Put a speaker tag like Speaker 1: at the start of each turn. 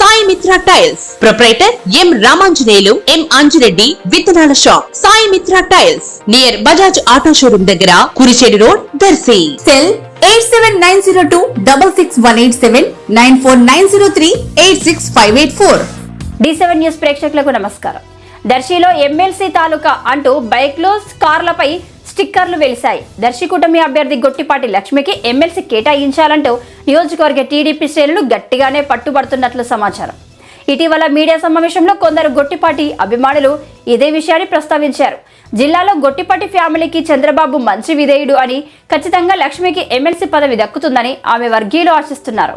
Speaker 1: Sai Mitra tiles. Proprietor M Ramanjaneyulu M Anjireddy విత్తనాల shop. Sai Mitra tiles. Near Bajaj auto showroom దగ్గర Kurichedu road Darsi.
Speaker 2: Cell eight seven nine zero two double six one eight seven nine four nine zero three eight six five eight four.
Speaker 3: D seven news ప్రేక్షకులకు నమస్కారం. దర్శిలో MLC తాలూకా అంటూ బైక్లు కార్లపై స్టిక్కర్లు వెలిశాయి. దర్శి కూటమి అభ్యర్థి గొట్టిపాటి లక్ష్మికి MLC కేటాయించాలంటూ నియోజకవర్గ టీడీపీ శ్రేణులు గట్టిగానే పట్టుబడుతున్నట్లు సమాచారం. ఇటీవల మీడియా సమావేశంలో కొందరు గొట్టిపాటి అభిమానులు ఇదే విషయాన్ని ప్రస్తావించారు. జిల్లాలో గొట్టిపాటి ఫ్యామిలీకి చంద్రబాబు మంచి విధేయుడు అని ఖచ్చితంగా లక్ష్మికి ఎమ్మెల్సీ పదవి దక్కుతుందని ఆమె వర్గీయులు ఆశిస్తున్నారు.